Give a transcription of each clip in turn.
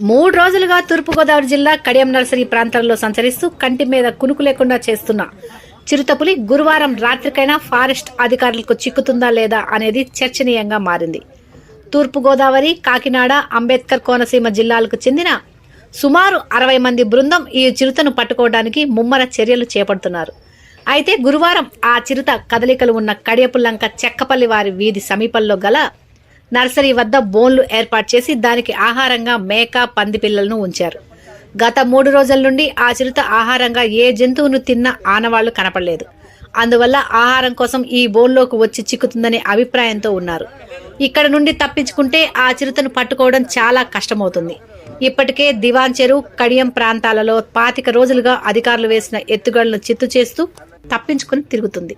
మూడు రోజులుగా తూర్పుగోదావరి జిల్లా కడియం నర్సరీ ప్రాంతంలో సంచరిస్తూ కంటి మీద కునుకు లేకుండా చేస్తున్న చిరుతపులి గురువారం రాత్రికైనా ఫారెస్ట్ అధికారులకు చిక్కుతుందా లేదా అనేది చర్చనీయంగా మారింది. తూర్పుగోదావరి కాకినాడ అంబేద్కర్ కోనసీమ జిల్లాలకు చెందిన సుమారు అరవై మంది బృందం ఈ చిరుతను పట్టుకోవడానికి ముమ్మర చర్యలు చేపడుతున్నారు. అయితే గురువారం ఆ చిరుత కదలికలు ఉన్న కడియపుల్లంక చెక్కపల్లి వారి వీధి సమీపంలో గల నర్సరీ వద్ద బోన్లు ఏర్పాటు చేసి దానికి ఆహారంగా మేక పంది పిల్లలను ఉంచారు. గత మూడు రోజుల నుండి ఆ చిరుత ఆహారంగా ఏ జంతువును తిన్న ఆనవాళ్ళు కనపడలేదు. అందువల్ల ఆహారం కోసం ఈ బోన్లోకి వచ్చి చిక్కుతుందనే అభిప్రాయంతో ఉన్నారు. ఇక్కడ నుండి తప్పించుకుంటే ఆ చిరుతను పట్టుకోవడం చాలా కష్టమవుతుంది. ఇప్పటికే దివాన్ చెరువు కడియం ప్రాంతాలలో పాతిక రోజులుగా అధికారులు వేసిన ఎత్తుగడలను చిత్తు చేస్తూ తప్పించుకుని తిరుగుతుంది.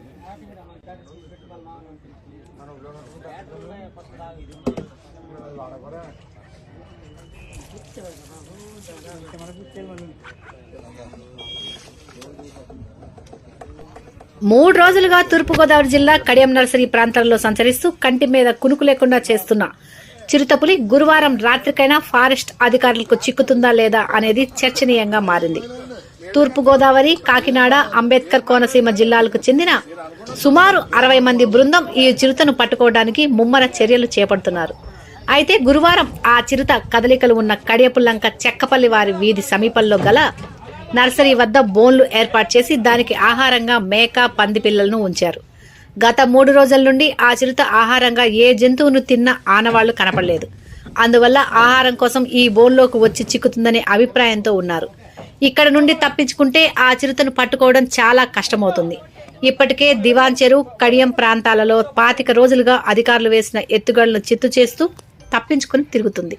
మూడు రోజులుగా తూర్పుగోదావరి జిల్లా కడియం నర్సరీ ప్రాంతంలో సంచరిస్తూ కంటి మీద కునుకు లేకుండా చేస్తున్న చిరుతపులి గురువారం రాత్రికైనా ఫారెస్ట్ అధికారులకు చిక్కుతుందా లేదా అనేది చర్చనీయంగా మారింది. తూర్పుగోదావరి కాకినాడ అంబేద్కర్ కోనసీమ జిల్లాలకు చెందిన సుమారు అరవై మంది బృందం ఈ చిరుతను పట్టుకోవడానికి ముమ్మర చర్యలు చేపడుతున్నారు. అయితే గురువారం ఆ చిరుత కదలికలు ఉన్న కడియపుల్లంక చెక్కపల్లి వారి వీధి సమీపంలో గల నర్సరీ వద్ద బోన్లు ఏర్పాటు చేసి దానికి ఆహారంగా మేక పంది పిల్లలను ఉంచారు. గత మూడు రోజుల నుండి ఆ చిరుత ఆహారంగా ఏ జంతువును తిన్న ఆనవాళ్ళు కనపడలేదు. అందువల్ల ఆహారం కోసం ఈ బోన్లోకి వచ్చి చిక్కుతుందనే అభిప్రాయంతో ఉన్నారు. ఇక్కడ నుండి తప్పించుకుంటే ఆ చిరుతను పట్టుకోవడం చాలా కష్టమవుతుంది. ఇప్పటికే దివాన్ చెరువు కడియం ప్రాంతాలలో పాతిక రోజులుగా అధికారులు వేసిన ఎత్తుగడలను చిత్తు చేస్తూ తప్పించుకుని తిరుగుతుంది.